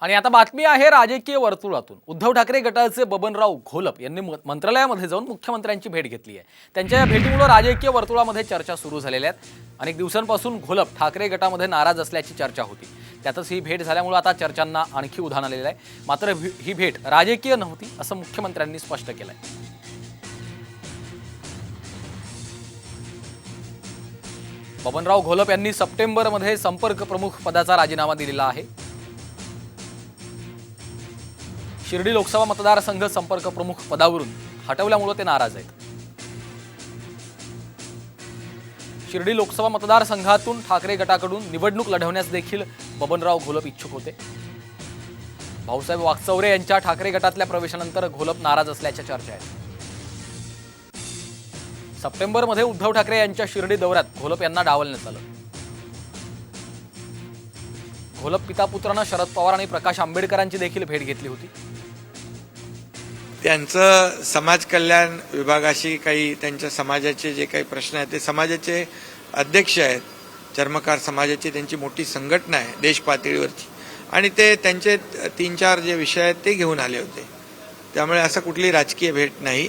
आणि आता बातमी आहे राजकीय वर्तुळातून. उद्धव ठाकरे गटाचे बबनराव घोलप यांनी म- मंत्रालयामध्ये जाऊन मुख्यमंत्र्यांची भेट घेतली आहे. त्यांच्या या भेटीमुळे राजकीय वर्तुळामध्ये चर्चा सुरू झालेल्या आहेत. अनेक दिवसांपासून घोलप ठाकरे गटामध्ये नाराज असल्याची चर्चा होती. त्यातच ही भेट झाल्यामुळे आता चर्चांना आणखी उधाण आलेलं आहे. मात्र ही भेट राजकीय नव्हती असं मुख्यमंत्र्यांनी स्पष्ट केलं आहे बबनराव घोलप यांनी सप्टेंबरमध्ये संपर्क प्रमुख पदाचा राजीनामा दिलेला आहे. शिर्डी लोकसभा मतदारसंघ संपर्क प्रमुख पदावरून हटवल्यामुळे ते नाराज आहेत. शिर्डी लोकसभा मतदारसंघातून ठाकरे गटाकडून निवडणूक लढवण्यास देखील बबनराव घोलप इच्छुक होते. भाऊसाहेब वागचौरे यांच्या ठाकरे गटातल्या प्रवेशानंतर घोलप नाराज असल्याच्या चर्चा आहेत. सप्टेंबरमध्ये उद्धव ठाकरे यांच्या शिर्डी दौऱ्यात घोलप यांना डावलण्यात आलं. घोलप पितापुत्रांना शरद पवार आणि प्रकाश आंबेडकरांची देखील भेट घेतली होती. त्यांचं समाज कल्याण विभागाशी काही त्यांच्या समाजाचे जे काही प्रश्न आहेत ते समाजाचे अध्यक्ष आहेत. चर्मकार समाजाची त्यांची मोठी संघटना आहे देश पातळीवरची. आणि ते त्यांचे तीन चार जे विषय आहेत ते घेऊन आले होते. त्यामुळे असं कुठली राजकीय भेट नाही.